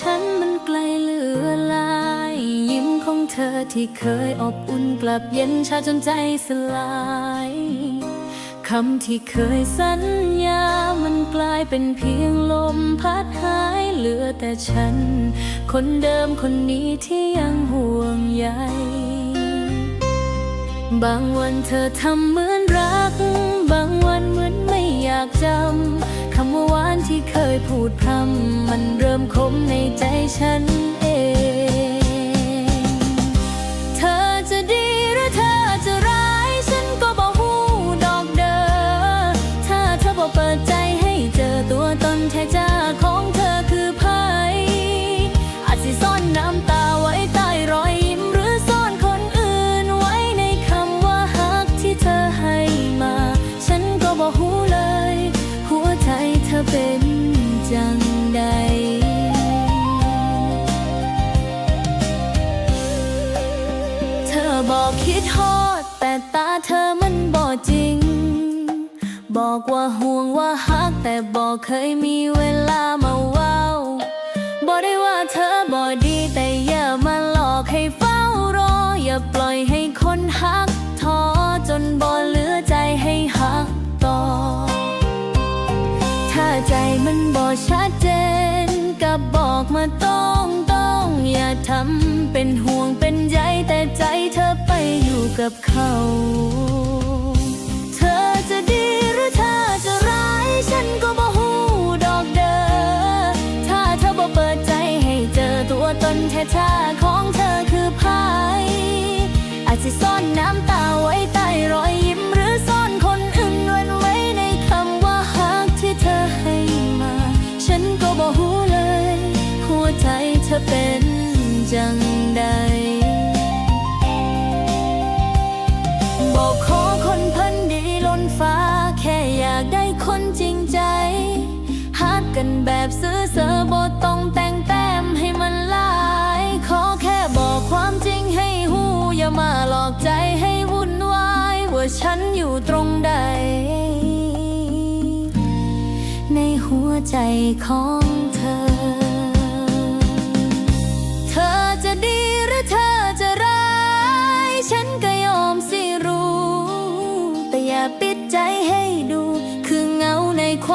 ฉันมันไกลเหลือลาย ยิ้มของเธอที่เคยอบอุ่นกลับเย็นชาจนใจสลายคำที่เคยสัญญา มันกลายเป็นเพียงลมพัดหายเหลือแต่ฉัน คนเดิมคนนี้ที่ยังห่วงใย บางวันเธอทำเหมือนรัก บางวันเหมือนไม่อยากจำ พูดพร่ำมันเริ่มคมในใจฉันเอง เธอจะดีหรือเธอจะร้าย ฉันก็บอกหูดอกเดอถ้าเธอบอกเปิดใจให้เจอตัวตนแท้จาของเธอคือไผอาจสิซ่อนน้ำตาไว้ใต้รอยยิ้มหรือซ่อนคนอื่นไว้ในคำว่าฮักที่เธอให้มา ฉันก็บอกหูเลย หัวใจเธอเป็น จังใดเธอบอกคิดฮอด แต่ตาเธอมันบอกจริง บอกว่าห่วงว่าฮัก แต่บอกเคยมีเวลามาเว้าบอกได้ว่าเธอบอกดีแต่อย่ามาหลอกให้เฝ้ารอ อย่าปล่อยให้ มาต้องต้อง อย่าทำเป็นห่วงเป็นใยแต่ใจเธอไปอยู่กับเขา เธอจะดีหรือเธอจะร้าย ฉันก็บอกหูดอกเดอถ้าเธอบอกเปิดใจให้เจอตัวตนแท้ๆของเธอคือไผอาจจะซ่อนน้ำตา จังใดบอกขอคนเพิ่นดีล้นฟ้า แค่อยากได้คนจริงใจฮักกันแบบซื้อเสอบ่ต้องแต่งแต้มให้มันลาย ขอแค่บอกความจริงให้หูอย่ามาหลอกใจให้วุ่นวาย ว่าฉันอยู่ตรงใด ในหัวใจของเธอ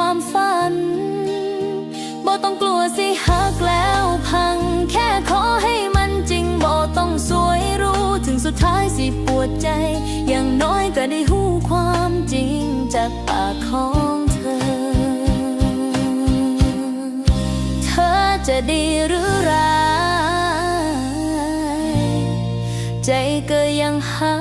ความฝันบ่ต้องกลัวสิหักแล้วพัง แค่ขอให้มันจริงบ่ต้องสวยรู้ถึงสุดท้ายสิปวดใจ อย่างน้อยก็ได้หูความจริงจากปากของเธอ เธอจะดีหรือร้าย ใจก็ยังหา